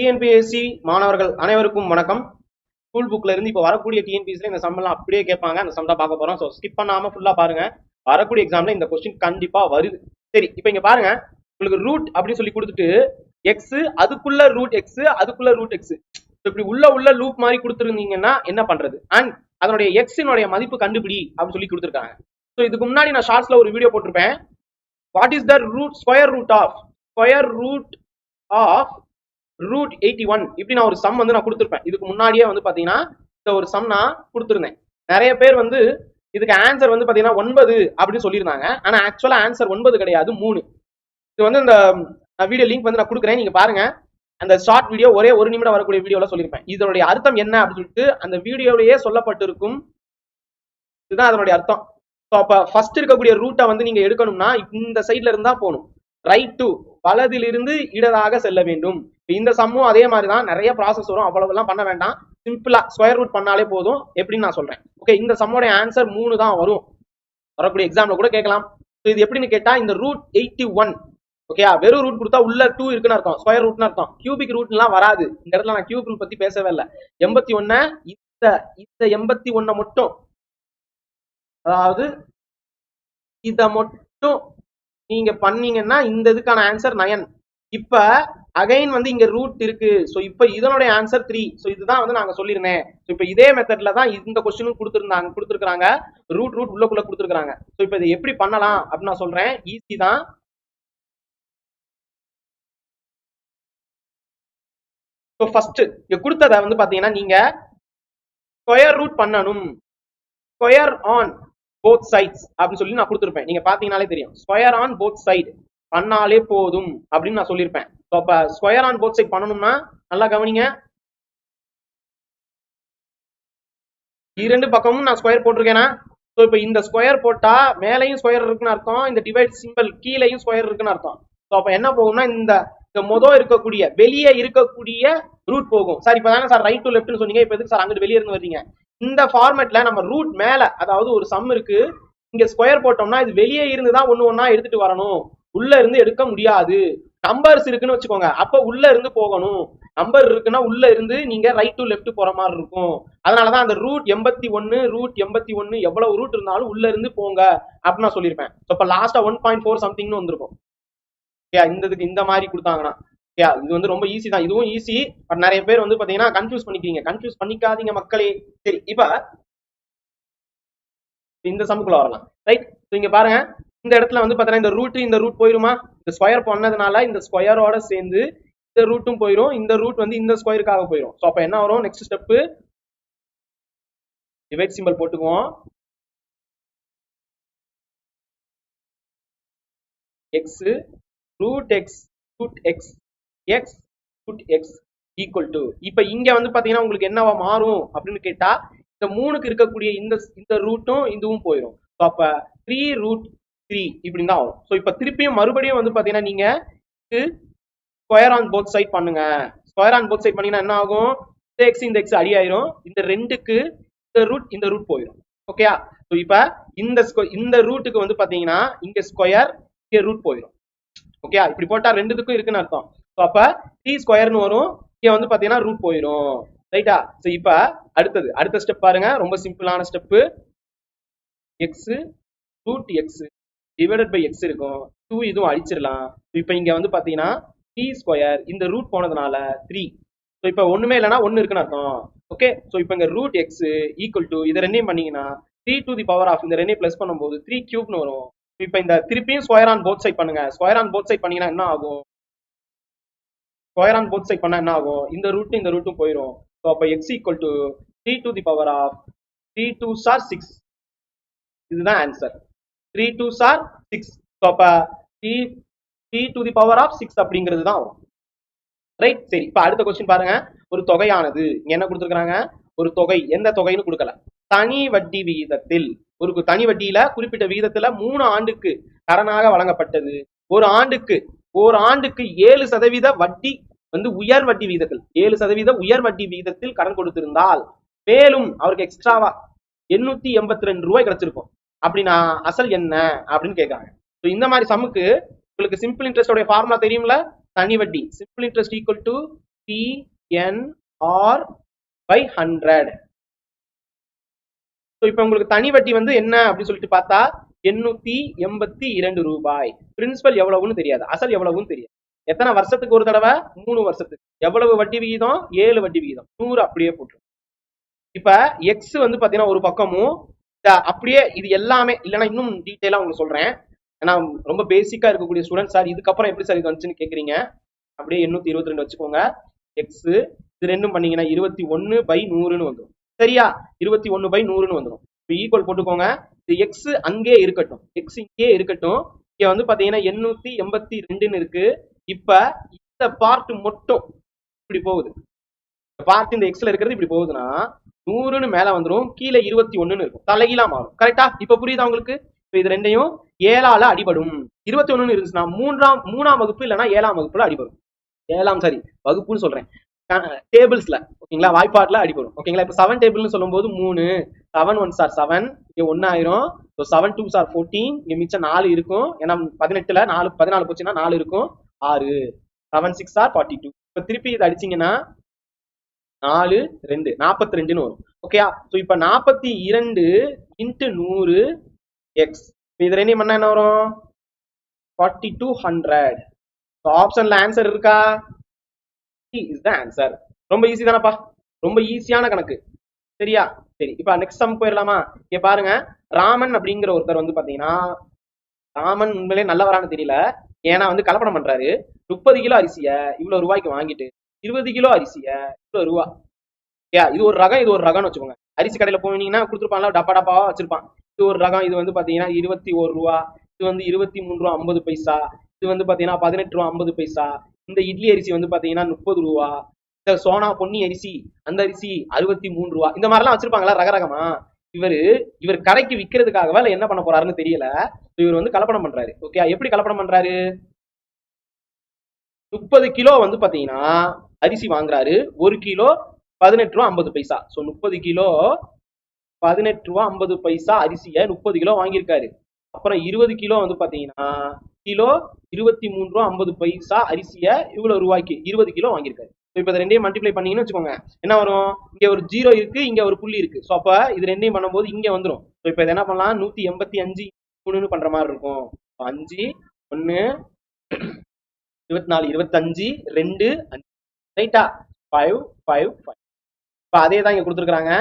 TNPSC மாணவர்கள் அனைவருக்கும் வணக்கம். ஸ்கூல் புக்ல இருந்து இப்போ வரக்கூடிய டிஎன்பிஎஸ்சில இந்த சம்மெல்லாம் அப்படியே கேட்பாங்க. அந்த சம் தான் பார்க்க போறோம். ஸோ ஸ்கிப் பண்ணாம ஃபுல்லா பாருங்க. வரக்கூடிய எக்ஸாம்ல இந்த கொஸ்டின் கண்டிப்பா வருது. சரி இப்போ இங்க பாருங்க. உங்களுக்கு ரூட் அப்படின்னு சொல்லி கொடுத்துட்டு எக்ஸ் அதுக்குள்ள ரூட் எக்ஸ் அதுக்குள்ள ரூட் எக்ஸ் இப்படி உள்ள உள்ள லூப் மாதிரி கொடுத்துருந்தீங்கன்னா என்ன பண்றது? அண்ட் அதனுடைய எக்ஸினுடைய மதிப்பு கண்டுபிடி அப்படின்னு சொல்லி கொடுத்துருக்காங்க. ஸோ இதுக்கு முன்னாடி நான் ஷார்ட்ஸ்ல ஒரு வீடியோ போட்டிருப்பேன். What is the root square root of square root of root eighty one இப்படி நான் ஒரு சம் வந்து நான் கொடுத்துருப்பேன். இதுக்கு முன்னாடியே வந்து பார்த்தீங்கன்னா இந்த ஒரு சம் நான் கொடுத்துருந்தேன். நிறைய பேர் வந்து இதுக்கு ஆன்சர் வந்து பார்த்தீங்கன்னா ஒன்பது அப்படின்னு சொல்லியிருந்தாங்க. ஆனால் ஆக்சுவலாக ஆன்சர் ஒன்பது கிடையாது மூணு. இது வந்து இந்த வீடியோ லிங்க் வந்து நான் கொடுக்குறேன். நீங்கள் பாருங்க. அந்த ஷார்ட் வீடியோ ஒரே ஒரு நிமிடம் வரக்கூடிய வீடியோவில் சொல்லியிருப்பேன். இதனுடைய அர்த்தம் என்ன அப்படின்னு சொல்லிட்டு அந்த வீடியோவிலேயே சொல்லப்பட்டிருக்கும். இதுதான் அதனுடைய அர்த்தம். ஸோ அப்போ ஃபர்ஸ்ட் இருக்கக்கூடிய ரூட்டை வந்து நீங்கள் எடுக்கணும்னா இந்த சைட்ல இருந்தால் போகணும் ரைட் டு வலதிலிருந்து இடதாக செல்ல வேண்டும். இந்த சம்மும் அதே மாதிரி தான் நிறைய ப்ராசஸ் வரும். அவ்வளவுலாம் பண்ண வேண்டாம். சிம்பிளா ஸ்கொயர் ரூட் பண்ணாலே போதும். எப்படின்னு நான் சொல்றேன். ஓகே இந்த சம்மோடைய ஆன்சர் மூணு தான் வரும். வரக்கூடிய எக்ஸாம்ல கூட கேட்கலாம். இது எப்படின்னு கேட்டா இந்த ரூட் எயிட்டி ஒன் ஓகே வெறும் ரூட் கொடுத்தா உள்ள டூ இருக்குன்னு அர்த்தம். ஸ்கொயர் ரூட்னு அர்த்தம். கியூபிக் ரூட்லாம் வராது. இந்த இடத்துல நான் கியூபிக் ரூட் பத்தி பேசவே இல்லை. எண்பத்தி ஒன்ன இந்த இந்த எண்பத்தி ஒன்ன மட்டும் அதாவது இத மட்டும் நீங்க பண்ணீங்கன்னா இந்த இதுக்கான ஆன்சர் நயன். இப்ப அகைன் வந்து இங்க ரூட் இருக்கு. ஸோ இப்ப இதனுடைய ஆன்சர் த்ரீ ஸோ இதுதான் வந்து நாங்க சொல்லியிருந்தேன். ஸோ இப்ப இதே மெத்தட்ல தான் இந்த கொஸ்டினும் கொடுத்துருந்தாங்க கொடுத்துருக்காங்க ரூட் ரூட் உள்ளக்குள்ள கொடுத்துருக்காங்க ஸோ இப்ப இதை எப்படி பண்ணலாம் அப்படின்னு நான் சொல்றேன். ஈஸி தான். ஸோ ஃபர்ஸ்ட் இங்க கொடுத்ததை வந்து பாத்தீங்கன்னா நீங்க ஸ்கொயர் ரூட் பண்ணணும். ஸ்கொயர் ஆன் போத் சைட்ஸ் அப்படின்னு சொல்லி நான் கொடுத்துருப்பேன். நீங்க பாத்தீங்கன்னாலே தெரியும். ஸ்கொயர் ஆன் போத் சைடு பண்ணாலே போதும் அப்படின்னு நான் சொல்லியிருப்பேன். ஸோ அப்ப ஸ்கொயர் ஆன் போத் சைட் பண்ணணும்னா நல்லா கவனிங்க. இரண்டு பக்கமும் நான் ஸ்கொயர் போட்டிருக்கேனா? ஸோ இப்போ இந்த ஸ்கொயர் போட்டா மேலையும் ஸ்கொயர் இருக்குன்னு அர்த்தம். இந்த டிவைட் சிம்பிள் கீழேயும் ஸ்கொயர் இருக்குன்னு அர்த்தம். ஸோ அப்போ என்ன போகும்னா இந்த இந்த மொதல் இருக்கக்கூடிய வெளியே இருக்கக்கூடிய ரூட் போகும். சார் இப்போ தானே சார் ரைட் டு லெஃப்ட்னு சொன்னீங்க. இப்போ எதுக்கு சார் அங்கிட்டு வெளியே இருந்து வர்றீங்க? இந்த ஃபார்மேட்ல நம்ம ரூட் மேல அதாவது ஒரு சம் இருக்கு இங்க ஸ்கொயர் போட்டோம்னா இது வெளியே இருந்து தான் ஒன்னு ஒன்னா எடுத்துட்டு வரணும். உள்ள இருந்து எடுக்க முடியாது. நம்பர்ஸ் இருக்குன்னு வச்சுக்கோங்க. அப்ப உள்ள இருந்து போகணும். நம்பர் இருக்குன்னா உள்ள இருந்து நீங்க ரைட் டு லெஃப்ட் போற மாதிரி இருக்கும். அதனாலதான் அந்த ரூட் எண்பத்தி ஒன்னு ரூட் எண்பத்தி ஒன்னு எவ்வளவு ரூட் இருந்தாலும் உள்ள இருந்து போங்க அப்படின்னு நான் சொல்லியிருப்பேன். இப்ப இப்போ லாஸ்டா ஒன் பாயிண்ட் ஃபோர் சம்திங்னு வந்திருக்கும். ஓகே இந்த இதுக்கு இந்த மாதிரி கொடுத்தாங்கன்னா. ஓகே இது வந்து ரொம்ப ஈஸி தான். இதுவும் ஈஸி பட் நிறைய பேர் வந்து பாத்தீங்கன்னா கன்ஃபியூஸ் பண்ணிக்கிறீங்க. கன்ஃபியூஸ் பண்ணிக்காதீங்க மக்களே. சரி இப்ப இந்த சமுக்குள்ள வரலாம். ரைட் இங்க பாருங்க. இந்த இடத்துல வந்து பாத்தீங்கன்னா இந்த ரூட் இந்த ரூட் போயிருமா? இந்த ஸ்கொயர் பண்ணதுனால இந்த ஸ்கொயரோட சேர்ந்து இந்த ரூட்டும் போயிடும் இந்த ரூட் வந்து இந்த ஸ்கொயருக்காக போயிடும் ஸோ அப்ப என்ன வரும்? நெக்ஸ்ட் ஸ்டெப் டிவைட் சிம்பிள் போட்டுக்குவோம். X root x root x x root x equal to இப்போ இங்க வந்து பாத்தீங்கன்னா உங்களுக்கு என்னவா மாறும் அப்படின்னு கேட்டா இந்த மூணுக்கு இருக்கக்கூடிய இந்த இந்த ரூட்டும் இதுவும் போயிடும் ஸோ அப்ப த்ரீ ரூட் த்ரீ இப்படின்னு தான் ஆகும். ஸோ இப்போ திருப்பியும் மறுபடியும் வந்து பாத்தீங்கன்னா நீங்க ஸ்கொயர் ஆன் போத் சைட் பண்ணுங்க. ஸ்கொயர் ஆன் போத் சைட் பண்ணீங்கன்னா என்ன ஆகும்? இந்த எக்ஸ் இந்த எக்ஸ் அடி ஆயிரும் இந்த ரெண்டுக்கு இந்த ரூட் இந்த ரூட் போயிடும் ஓகேயா ஸோ இப்போ இந்த இந்த ரூட்டுக்கு வந்து பாத்தீங்கன்னா இங்க ஸ்கொயர் இங்க ரூட் போயிடும் ஓகே இப்படி போட்டா ரெண்டுத்துக்கும் இருக்குன்னு அர்த்தம். ஸோ அப்ப டி ஸ்கொயர்னு வரும். இங்க வந்து பாத்தீங்கன்னா ரூட் போயிடும் ரைட்டா ஸோ இப்ப அடுத்தது அடுத்த ஸ்டெப் பாருங்க. ரொம்ப சிம்பிளான step x root x divided by x இருக்கும். டூ இதுவும் அடிச்சிடலாம் இப்போ இங்க வந்து பாத்தீங்கன்னா டி ஸ்கொயர் இந்த ரூட் போனதுனால த்ரீ ஸோ இப்போ ஒண்ணுமே இல்லைன்னா ஒன்று இருக்குன்னு அர்த்தம். ஓகே ஸோ இப்போ இங்க ரூட் எக்ஸ் ஈக்குவல் டு இதை ரெண்டையும் பண்ணீங்கன்னா three to the power of இந்த ரெண்டையும் பிளஸ் பண்ணும்போது த்ரீ கியூப்னு வரும். இப்போ இந்த திருப்பியும் ஸ்கொயர் ஆன் போத் சைட் பண்ணுங்க. ஸ்கொயர் ஆன் போத் சைட் பண்ணீங்கன்னா என்ன ஆகும்? ஸ்கொயர் ஆன் போத் சைட் பண்ணா என்ன ஆகும்? இந்த ரூட்டும் இந்த ரூட்டும் போயிடும் ஸோ அப்போ x equal to three to the power of three two sir six இதுதான் answer three two sir six so அப்போ three three to the power of six அப்படிங்கிறது தான் வரும். ரைட் சரி இப்போ அடுத்த கொஸ்டின் பாருங்க. ஒரு தொகையானது. இங்கே என்ன கொடுத்துருக்காங்க ஒரு தொகை. எந்த தொகைன்னு கொடுக்கல. தனி வட்டி விகிதத்தில் ஒரு தனி வட்டியில குறிப்பிட்ட விகிதத்துல மூணு ஆண்டுக்கு கடனாக வழங்கப்பட்டது. ஒரு ஆண்டுக்கு ஒரு ஆண்டுக்கு ஏழு சதவீத வட்டி வந்து உயர் வட்டி விகிதத்தில் ஏழு சதவீத உயர் வட்டி விகிதத்தில் கடன் கொடுத்திருந்தால் மேலும் அவருக்கு எக்ஸ்ட்ராவா எண்ணூத்தி எண்பத்தி ரெண்டு ரூபாய் கிடைச்சிருக்கும். அப்படின்னா அசல் என்ன? அப்படின்னு கேட்கறாங்க ஸோ இந்த மாதிரி சமுக்கு உங்களுக்கு சிம்பிள் இன்ட்ரெஸ்டோட ஃபார்முலா தெரியும்ல? தனி வட்டி. Simple interest equal to p n r by hundred so இப்போ உங்களுக்கு தனி வட்டி வந்து என்ன அப்படின்னு சொல்லிட்டு பார்த்தா எண்ணூத்தி எண்பத்தி இரண்டு ரூபாய். பிரின்சிபல் எவ்வளவுன்னு தெரியாது. அசல் எவ்வளவுன்னு தெரியாது. எத்தனை வருஷத்துக்கு ஒரு தடவை? மூணு வருஷத்துக்கு. எவ்வளவு வட்டி விகிதம்? ஏழு வட்டி விகிதம். நூறு அப்படியே போட்டுரும். இப்ப எக்ஸ் வந்து பாத்தீங்கன்னா ஒரு பக்கமும் இந்த அப்படியே இது எல்லாமே இல்லைன்னா இன்னும் டீட்டெயிலா உங்களுக்கு சொல்றேன். ஏன்னா ரொம்ப பேசிக்கா இருக்கக்கூடிய ஸ்டூடெண்ட் சார் இதுக்கப்புறம் எப்படி சார் இது வந்துச்சுன்னு கேக்குறீங்க? அப்படியே எண்ணூத்தி இருபத்தி ரெண்டு வச்சுக்கோங்க. எக்ஸ் இது ரெண்டும் பண்ணீங்கன்னா இருபத்தி ஒன்னு பை நூறுன்னு வந்துடும் சரியா? இருபத்தி ஒன்னு பை நூறுன்னு வந்துடும் இப்போ ஈக்குவல் போட்டுக்கோங்க. இது எக்ஸ் அங்கே இருக்கட்டும். எக்ஸ் இங்கே இருக்கட்டும். இங்க வந்து பாத்தீங்கன்னா எண்ணூத்தி எண்பத்தி ரெண்டுன்னு இருக்கு. இப்ப இந்த பார்ட் மட்டும் இப்படி போகுது. பார்ட் இந்த எக்ஸ்ல இருக்கிறது இப்படி போகுதுன்னா நூறுன்னு மேல வந்துடும் கீழே இருபத்தி ஒண்ணுன்னு இருக்கும். தலைகீழா மாறும். கரெக்டா இப்ப புரியுதா உங்களுக்கு? இது ரெண்டையும் ஏழால அடிபடும். இருபத்தி ஒண்ணுன்னு இருந்துச்சுன்னா மூன்றாம் மூணாம் வகுப்பு இல்லைன்னா ஏழாம் வகுப்புல அடிபடும். ஏழாம் சாரி வகுப்புன்னு சொல்றேன். டேபிள்ஸ்ல ஓகேங்களா வாய்ப்பாட்டுல அடிபடும். ஓகேங்களா இப்போ செவன் டேபிள்னு சொல்லும்போது மூணு. செவன் ஒன் சார் செவன் இங்கே ஒன்னாயிரம் so seven two sir fourteen இங்கே மிச்சம் நாலு இருக்கும். ஏன்னா பதினெட்டுல நாலு பதினாலு போச்சுன்னா நாலு இருக்கும். ஆறு seven six or forty two இப்போ திருப்பி இது அடிச்சீங்கன்னா நாலு ரெண்டு நாற்பத்தி ரெண்டுன்னு வரும் ஓகேயா ஸோ இப்போ நாற்பத்தி இரண்டு இன்ட்டு நூறு எக்ஸ் இது ரெண்டையும் என்ன வரும்? ஃபார்ட்டி டூ ஹண்ட்ரட் ஆப்ஷனில் ஆன்சர் இருக்கா? இஸ் த ஆன்சர் ரொம்ப ஈஸி தானப்பா? ரொம்ப ஈஸியான கணக்கு. சரியா? சரி இப்போ நெக்ஸ்ட் சம் போயிடலாமா? இங்கே பாருங்க. ராமன் அப்படிங்கிற ஒருத்தர் வந்து பார்த்தீங்கன்னா ராமன் உண்மையிலே நல்லவரான்னு தெரியல. ஏன்னா வந்து கலப்படம் பண்றாரு. முப்பது கிலோ அரிசியை இவ்வளவு ரூபாய்க்கு வாங்கிட்டு இருபது கிலோ அரிசியை இவ்வளவு ரூபா. ஏ இது ஒரு ரகம் இது ஒரு ரகம்னு வச்சுக்கோங்க. அரிசி கடையில போனீங்கன்னா கொடுத்துருப்பாங்களா டப்பா டப்பாவா வச்சிருப்பான். இது ஒரு ரகம் இது வந்து பாத்தீங்கன்னா இருபத்தி ஒரு ரூபா இது வந்து இருபத்தி மூணு ரூபா ஐம்பது பைசா இது வந்து பாத்தீங்கன்னா பதினெட்டு ரூபா ஐம்பது பைசா. இந்த இட்லி அரிசி வந்து பாத்தீங்கன்னா முப்பது ரூபா. இந்த சோனா பொன்னி அரிசி அந்த அரிசி அறுபத்தி மூணு ரூபா. இந்த மாதிரிலாம் வச்சிருப்பாங்களா ரக ரகமா? இவரு இவர் கடைக்கு விற்கிறதுக்காகவா இல்லை என்ன பண்ண போறாருன்னு தெரியல. இவர் வந்து கலப்படம் பண்றாரு. ஓகே எப்படி கலப்படம் பண்றாரு? முப்பது கிலோ வந்து பாத்தீங்கன்னா அரிசி வாங்குறாரு. ஒரு கிலோ பதினெட்டு ரூபா ஐம்பது பைசா. ஸோ முப்பது கிலோ பதினெட்டு ரூபா ஐம்பது பைசா அரிசியை முப்பது கிலோ வாங்கியிருக்காரு. அப்புறம் இருபது கிலோ வந்து பாத்தீங்கன்னா கிலோ இருபத்தி மூணு ரூபா ஐம்பது பைசா அரிசியை இவ்வளவு ரூபாய்க்கு இருபது கிலோ வாங்கியிருக்காரு. இப்போ இது ரெண்டையும் மல்டிப்ளை பண்ணீங்கன்னு வச்சுக்கோங்க. என்ன வரும்? இங்கே ஒரு ஜீரோ இருக்கு இங்கே ஒரு புள்ளி இருக்கு. ஸோ அப்போ இது ரெண்டையும் பண்ணும்போது இங்கே வந்துடும் ஸோ இப்போ இதை என்ன பண்ணலாம்? நூற்றி எண்பத்தி அஞ்சு மூணுன்னு பண்ணுற மாதிரி இருக்கும். அஞ்சு ஒன்று இருபத்தி நாலு இருபத்தஞ்சு ரெண்டு அஞ்சு. ரைட்டா ஃபைவ் ஃபைவ் ஃபைவ் இப்போ அதே தான் இங்கே கொடுத்துருக்குறாங்க.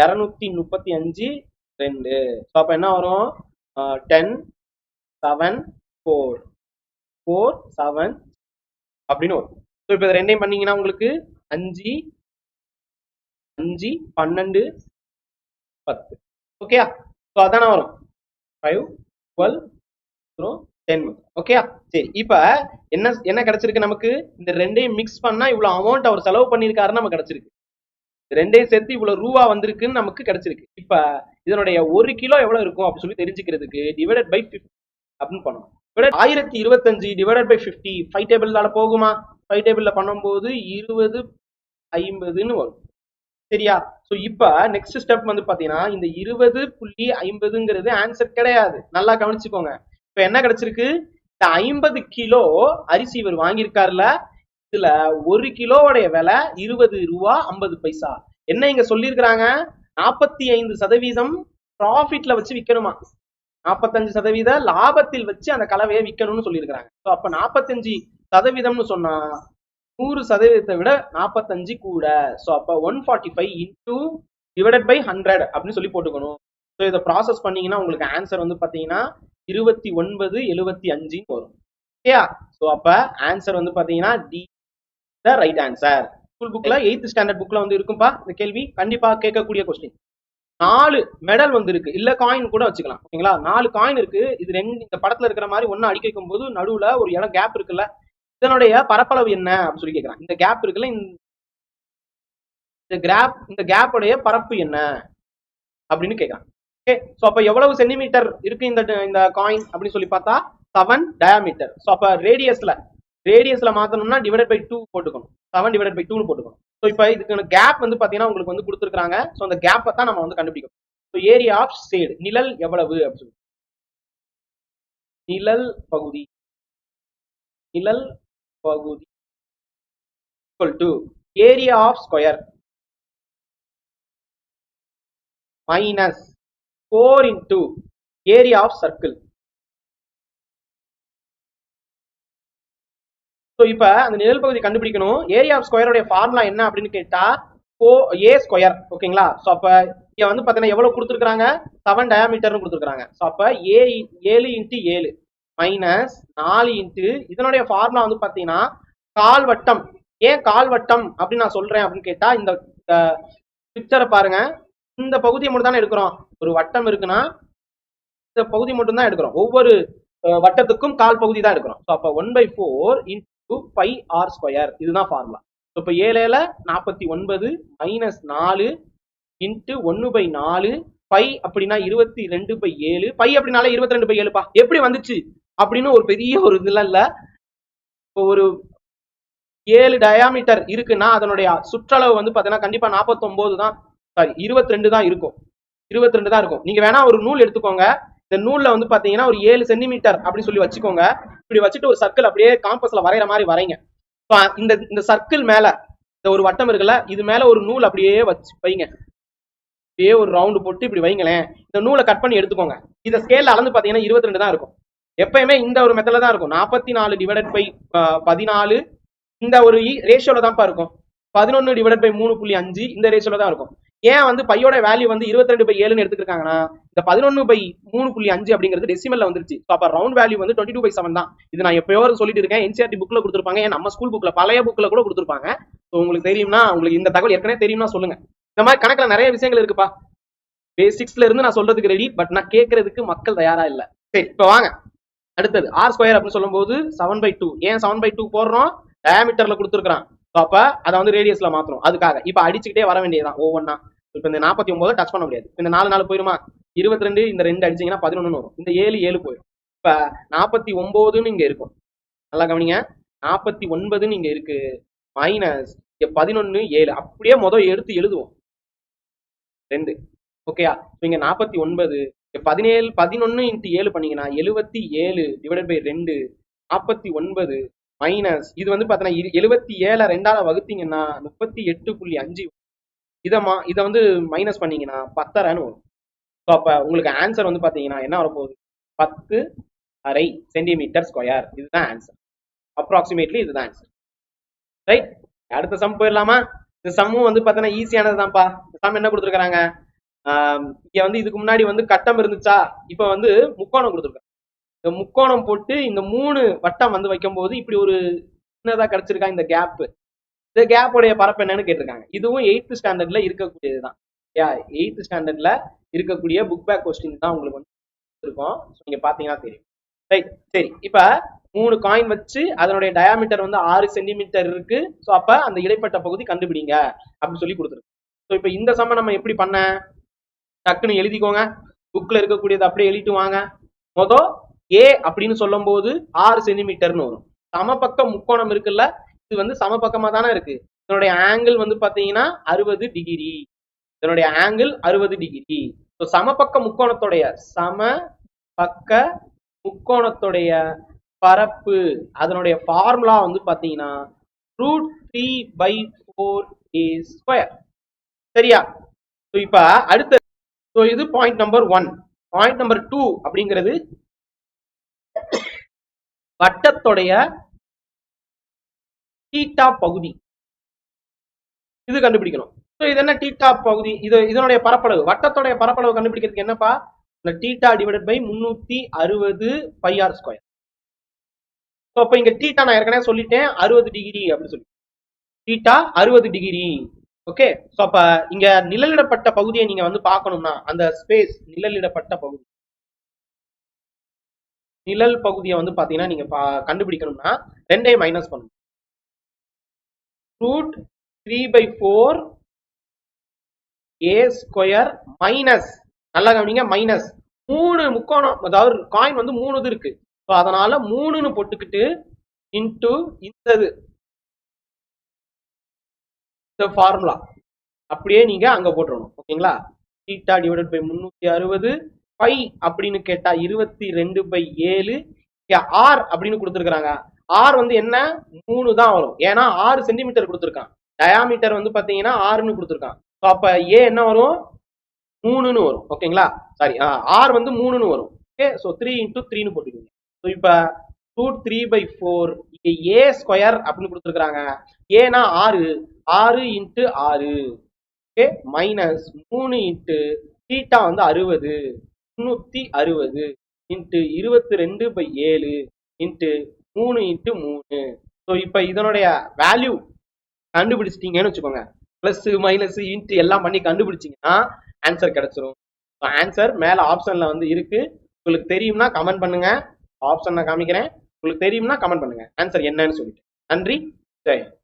இரநூத்தி முப்பத்தி அஞ்சு ரெண்டு. ஸோ அப்போ என்ன வரும்? Ten seven four four seven அப்படின்னு வரும். இப்போ இது ரெண்டையும் பண்ணீங்கன்னா உங்களுக்கு அஞ்சு அஞ்சு பன்னெண்டு பத்து. ஓகேயா ஸோ அதானே வரும். ஃபைவ் டுவெல் அப்புறம் டென் ஓகேயா சரி இப்போ என்ன என்ன கிடைச்சிருக்கு நமக்கு? இந்த ரெண்டையும் மிக்ஸ் பண்ணா இவ்வளோ அமௌண்ட் அவர் செலவு பண்ணியிருக்காருன்னு நமக்கு கிடைச்சிருக்கு. ரெண்டையும் சேர்த்து இவ்வளோ ரூபா வந்திருக்குன்னு நமக்கு கிடைச்சிருக்கு. இப்ப இதனுடைய ஒரு கிலோ எவ்வளோ இருக்கும் அப்படின்னு சொல்லி தெரிஞ்சுக்கிறதுக்கு டிவைடட் பை ஃபிஃப்டி அப்படின்னு பண்ணணும். ஆயிரத்தி இருபத்தஞ்சு டிவைடட் பை ஃபிஃப்டி ஃபைவ் டேபிளால போகுமா? ஃபைவ் டேபிளில் பண்ணும்போது இருபது ஐம்பதுன்னு வரும். சரியா? ஸோ இப்போ நெக்ஸ்ட் ஸ்டெப் வந்து பாத்தீங்கன்னா இந்த இருபது புள்ளி ஐம்பதுங்கிறது ஆன்சர் கிடையாது. நல்லா கவனிச்சுக்கோங்க. இப்ப என்ன கிடைச்சிருக்கு? இந்த ஐம்பது கிலோ அரிசி இவர் வாங்கியிருக்காருல இதுல ஒரு கிலோவுடைய விலை இருபது ரூபா ஐம்பது பைசா. என்ன இங்க சொல்லியிருக்கிறாங்க? நாற்பத்தி ஐந்து சதவீதம் ப்ராஃபிட்ல வச்சு விற்கணுமா நாற்பத்தஞ்சு சதவீத லாபத்தில் வச்சு அந்த கலவையை விற்கணும்னு சொல்லியிருக்கிறாங்க. ஸோ அப்போ நாற்பத்தஞ்சு சதவீதம்னு சொன்னா நூறு சதவீதத்தை விட நாற்பத்தஞ்சு கூட. ஸோ அப்போ one forty five into divided by hundred அப்படின்னு சொல்லி போட்டுக்கணும். ஸோ இதை ப்ராசஸ் பண்ணீங்கன்னா உங்களுக்கு ஆன்சர் வந்து பார்த்தீங்கன்னா இருபத்தி ஒன்பது எழுபத்தி அஞ்சுன்னு வரும். ஓகேயா ஸோ அப்போ ஆன்சர் வந்து பார்த்தீங்கன்னா டி த ரைட் ஆன்சர் ஸ்கூல் புக்கில் எயித்து ஸ்டாண்டர்ட் புக்கில் வந்து இருக்கும்பா இந்த கேள்வி. கண்டிப்பாக கேட்கக்கூடிய கொஸ்டின் நாலு மெடல் வந்து இருக்கு இல்ல காயின் கூட வச்சுக்கலாம். ஓகேங்களா நாலு காயின் இருக்கு. இது ரெண்டு இந்த படத்துல இருக்கிற மாதிரி ஒன்னு அடிக்க வைக்கும் போது நடுவுல ஒரு இடம் கேப் இருக்குல்ல இதனுடைய பரப்பளவு என்ன அப்படின்னு சொல்லி கேட்கிறான் இந்த கேப் இருக்குல்ல இந்த கிராப் இந்த கேப்புடைய பரப்பு என்ன அப்படின்னு கேட்கிறான் ஓகே ஸோ அப்ப எவ்வளவு சென்டிமீட்டர் இருக்கு இந்த இந்த காயின் அப்படின்னு சொல்லி பார்த்தா செவன் டயாமீட்டர் ஸோ அப்ப ரேடியஸ்ல ரேடியஸ்ல மாத்தணும்னா டிவைட் பை டூ போட்டுக்கணும். செவன் டிவைட் பை டூன்னு போட்டுக்கணும். ஸோ இப்போ இதுக்கு கேப் வந்து பாத்தீங்கன்னா உங்களுக்கு வந்து கொடுத்துருக்காங்க ஸோ அந்த கேப்பை தான் நம்ம வந்து கண்டுபிடிக்கணும். ஸோ ஏரியா ஆஃப் சேடு நிழல் எவ்வளவு அப்படின்னு சொல்லி. நிழல் பகுதி. நிழல் பகுதி equal to area of square minus four into area of circle so இப்போ அந்த நிழல் பகுதி கண்டுபிடிக்கணும். ஏரியா ஆஃப் ஸ்கொயருடைய ஃபார்முலா என்ன அப்படின்னு கேட்டா கோ ஏ ஸ்கொயர் ஓகேங்களா ஸோ அப்போ இங்கே வந்து பார்த்தீங்கன்னா எவ்வளோ கொடுத்துருக்காங்க செவன் டயாமீட்டர்னு கொடுத்துருக்காங்க ஸோ அப்போ ஏ ஏழு இன்ட்டு ஏழு. மைனஸ் நாலு இன்ட்டு இதனுடைய ஃபார்முலா வந்து பார்த்தீங்கன்னா கால் வட்டம் ஏன் கால் வட்டம் அப்படின்னு நான் சொல்றேன் அப்படின்னு கேட்டா இந்த பிக்சரை பாருங்க. இந்த பகுதியை மட்டும் தானே எடுக்கிறோம். ஒரு வட்டம் இருக்குன்னா இந்த பகுதி மட்டும் தான் எடுக்கிறோம். ஒவ்வொரு வட்டத்துக்கும் கால் பகுதி தான் எடுக்கிறோம். ஸோ அப்போ one by four into five r square இதுதான் ஃபார்முலா ஸோ இப்போ ஏழேல நாற்பத்தி ஒன்பது மைனஸ் நாலு இன்ட்டு ஒன்று பை நாலு பை அப்படின்னா இருபத்தி ரெண்டு பை ஏழு. பை அப்படின்னாலே இருபத்தி ரெண்டு பை ஏழுப்பா. எப்படி வந்துச்சு? அப்படின்னு ஒரு பெரிய ஒரு இதெல்லாம் இல்லை. இப்போ ஒரு ஏழு டயாமீட்டர் இருக்குன்னா அதனுடைய சுற்றளவு வந்து பார்த்தீங்கன்னா கண்டிப்பா 49 தான் சாரி 22 தான் இருக்கும். 22 தான் இருக்கும். நீங்க வேணா ஒரு நூல் எடுத்துக்கோங்க. இந்த நூல்ல வந்து பாத்தீங்கன்னா ஒரு ஏழு சென்டிமீட்டர் அப்படின்னு சொல்லி வச்சுக்கோங்க. இப்படி வச்சுட்டு ஒரு சர்க்கிள் அப்படியே காம்பஸ்ல வரைகிற மாதிரி வரைங்க. இப்ப இந்த இந்த சர்க்கிள் மேல இந்த ஒரு வட்டம் இருக்குல்ல இது மேல ஒரு நூல் அப்படியே வச்சு வைங்க. அப்படியே ஒரு ரவுண்டு போட்டு இப்படி வைங்களேன். இந்த நூலை கட் பண்ணி எடுத்துக்கோங்க. இந்த ஸ்கேல்ல அளந்து பாத்தீங்கன்னா 22 தான் இருக்கும். எப்பயுமே இந்த ஒரு மெத்தட்ல தான் இருக்கும். நாற்பத்தி நாலு டிவைடட் பை பதினாலு இந்த ஒரு ரேஷியோல தான்ப்பா இருக்கும். பதினொன்று டிவைடட் பை மூணு புள்ளி அஞ்சு இந்த ரேஷியோல தான் இருக்கும். ஏன் வந்து பையோட வேல்யூ வந்து 22 ரெண்டு பை ஏழுன்னு எடுத்துருக்காங்கன்னா இந்த பதினொன்று பை மூணு புள்ளி அஞ்சு அப்படிங்கிறது டெசிமல்ல வந்துருச்சு. அப்ப ரவுண்ட் வேல்யூ வந்து டுவெண்ட்டி டூ பை செவன் தான். இது நான் எப்பயோ ஒரு சொல்லிட்டு இருக்கேன். என்சிஆர்டி புக்ல கொடுத்துருப்பாங்க. ஏன் நம்ம ஸ்கூல் புக்ல பழைய புக்ல கூட கொடுத்துருப்பாங்க. ஸோ உங்களுக்கு தெரியும்னா உங்களுக்கு இந்த தகவல் ஏற்கனவே தெரியும்னா சொல்லுங்க. இந்த மாதிரி கணக்குல நிறைய விஷயங்கள் இருக்குப்பா. பேசிக்ஸ்ல இருந்து நான் சொல்றதுக்கு ரெடி பட் நான் கேட்கறதுக்கு மக்கள் தயாரா இல்லை. சரி இப்போ வாங்க. அடுத்தது ஆர் ஸ்கொயர் அப்படின்னு சொல்லும்போது செவன் பை டூ ஏன் செவன் பை டூ போடுறோம்? டயாமீட்டர்ல கொடுத்துருக்கான் அப்ப அதை வந்து ரேடியஸ்ல மாத்திரம் அதுக்காக. இப்போ அடிச்சுக்கிட்டே வர வேண்டியதுதான். ஒவ்வொன்னா இப்போ இந்த நாற்பத்தி ஒன்பது டச் பண்ண முடியாது. இந்த நாலு நாலு போயிருமா? இருபத்தி ரெண்டு இந்த ரெண்டு அடிச்சீங்கன்னா பதினொன்னு வரும். இந்த ஏழு ஏழு போயிடும் இப்ப நாற்பத்தி ஒன்பதுன்னு இங்க இருக்கும். நல்லா கவனிங்க. நாற்பத்தி ஒன்பதுன்னு இங்க இருக்கு. மைனஸ் பதினொன்னு ஏழு. அப்படியே மொதல் எடுத்து எழுதுவோம். ரெண்டு. ஓகேயா இங்க நாற்பத்தி ஒன்பது பதினேழு பதினொன்னு இன்ட்டு ஏழு பண்ணீங்கன்னா எழுபத்தி ஏழு டிவைடட் பை ரெண்டு நாற்பத்தி ஒன்பது மைனஸ் இது வந்து பார்த்தீங்கன்னா எழுபத்தி ஏழை ரெண்டால வகுத்தீங்கன்னா முப்பத்தி எட்டு புள்ளி அஞ்சு இதை மா இதை வந்து மைனஸ் பண்ணீங்கன்னா பத்தரைன்னு வரும். ஸோ அப்போ உங்களுக்கு ஆன்சர் வந்து பார்த்தீங்கன்னா என்ன வரப்போகுது? பத்து அரை சென்டிமீட்டர் ஸ்கொயர் இதுதான் ஆன்சர் அப்ராக்சிமேட்லி இதுதான் ஆன்சர் ரைட் அடுத்த சம் போயிடலாமா? இந்த சம்மும் வந்து பார்த்தீங்கன்னா ஈஸியானது தான்ப்பா இந்த சம் என்ன கொடுத்துருக்காங்க இங்க வந்து இதுக்கு முன்னாடி வந்து கட்டம் இருந்துச்சா? இப்போ வந்து முக்கோணம் கொடுத்துருக்காங்க. இந்த முக்கோணம் போட்டு இந்த மூணு வட்டம் வந்து வைக்கும்போது இப்படி ஒரு சின்னதா கிடைச்சிருக்கா இந்த கேப் இந்த கேப்போடைய பரப்பு என்னன்னு கேட்டிருக்காங்க. இதுவும் எயித்து ஸ்டாண்டர்ட்ல இருக்கக்கூடியதுதான். யா எயித்து ஸ்டாண்டர்ட்ல இருக்கக்கூடிய புக் பேக் கொஸ்டின் தான் உங்களுக்கு வந்து இருக்கும். ஸோ நீங்க பாத்தீங்கன்னா தெரியும். ரைட் சரி. இப்ப மூணு காயின் வச்சு அதனுடைய டயாமீட்டர் வந்து ஆறு சென்டிமீட்டர் இருக்கு. ஸோ அப்ப அந்த இடைப்பட்ட பகுதி கண்டுபிடிங்க அப்படின்னு சொல்லி கொடுத்துருக்கு. ஸோ இப்போ இந்த சம நம்ம எப்படி பண்ண? டக்குன்னு எழுதிக்கோங்க. புக்ல இருக்கக்கூடியது அப்படியே எழுதிட்டு வாங்க. மொதல் ஏ அப்படின்னு சொல்லும் போது ஆறு சென்டிமீட்டர்னு வரும். சமபக்க முக்கோணம் இருக்குல்ல இது வந்து சமபக்கமாக தானே இருக்கு. இதனுடைய ஆங்கிள் வந்து பாத்தீங்கன்னா அறுபது டிகிரி இதனுடைய ஆங்கிள் அறுபது டிகிரி ஸோ சமபக்க முக்கோணத்துடைய சம பக்க முக்கோணத்துடைய பரப்பு அதனுடைய ஃபார்முலா வந்து பாத்தீங்கன்னா root three by four a square சரியா? இப்போ இப்ப அடுத்த ஸோ இது point number one point number two அப்படிங்கிறது வட்டத்துடைய டீட்டா பகுதி. இது கண்டுபிடிக்கணும். ஸோ இது என்ன டீட்டா பகுதி? இது இதனுடைய பரப்பளவு. வட்டத்துடைய பரப்பளவு கண்டுபிடிக்கிறதுக்கு என்னப்பா? இந்த டீட்டா டிவைடட் பை முன்னூத்தி அறுபது பை ஆர் ஸ்கொயர் ஸோ அப்போ இங்க டீட்டா நான் ஏற்கனவே சொல்லிட்டேன். அறுபது டிகிரி அப்படின்னு சொல்லி. டீட்டா அறுபது டிகிரி ஓகே ஸோ அப்ப இங்க நிழலிடப்பட்ட பகுதியை நீங்க வந்து பார்க்கணும்னா அந்த ஸ்பேஸ் நிழலிடப்பட்ட பகுதி. நிழல் பகுதியை வந்து பாத்தீங்கன்னா நீங்க பா- கண்டுபிடிக்கணும்னா ரெண்டே மைனஸ் பண்ணணும். Root three by four a square minus நல்லா கவனிங்க மைனஸ் மூணு முக்கோணம் அதாவது காயின் வந்து மூணு இது இருக்கு. ஸோ அதனால மூணுன்னு போட்டுக்கிட்டு இன்டு இந்தது. இந்த ஃபார்முலா அப்படியே நீங்க அங்க போட்டுடணும் ஓகேங்களா? தீட்டா டிவைடட் பை முன்னூத்தி அறுபது பை அப்படின்னு கேட்டா இருபத்தி ரெண்டு பை ஏழு ஆர் அப்படின்னு கொடுத்துருக்காங்க ஆர் வந்து என்ன? மூணு தான் வரும். ஏன்னா ஆறு சென்டிமீட்டர் கொடுத்துருக்கான். டயாமீட்டர் வந்து பாத்தீங்கன்னா ஆறுன்னு கொடுத்துருக்கான். ஸோ அப்ப ஏ என்ன வரும்? மூணுன்னு வரும். ஓகேங்களா? சாரி ஆர் வந்து மூணுன்னு வரும். ஓகே ஸோ த்ரீ இன்ட்டு த்ரீன்னு போட்டுக்கோங்க. ஸோ இப்போ ரூட் த்ரீ பை ஃபோர் இங்கே ஏ ஸ்கொயர் அப்படின்னு கொடுத்துருக்குறாங்க. ஏன்னா ஆறு. ஆறு இன்ட்டு ஆறு. ஓகே மைனஸ் மூணு இன்ட்டு தீட்டா வந்து அறுபது. முந்நூற்றி அறுபது இன்ட்டு இருபத்தி ரெண்டு பை ஏழு இன்ட்டு மூணு இன்ட்டு மூணு. ஸோ இப்போ இதனுடைய வேல்யூ கண்டுபிடிச்சிட்டிங்கன்னு வச்சுக்கோங்க. ப்ளஸ் மைனஸ் இன்ட்டு எல்லாம் பண்ணி கண்டுபிடிச்சிங்கன்னா ஆன்சர் கிடச்சிரும். ஆன்சர் மேலே ஆப்ஷனில் வந்து இருக்கு. உங்களுக்கு தெரியும்னா கமெண்ட் பண்ணுங்கள் ஆப்ஷன் நான் காமிக்கிறேன். உங்களுக்கு தெரியும்னா கமெண்ட் பண்ணுங்க. ஆன்சர் என்னன்னு சொல்லிட்டு. நன்றி. ஜெய்.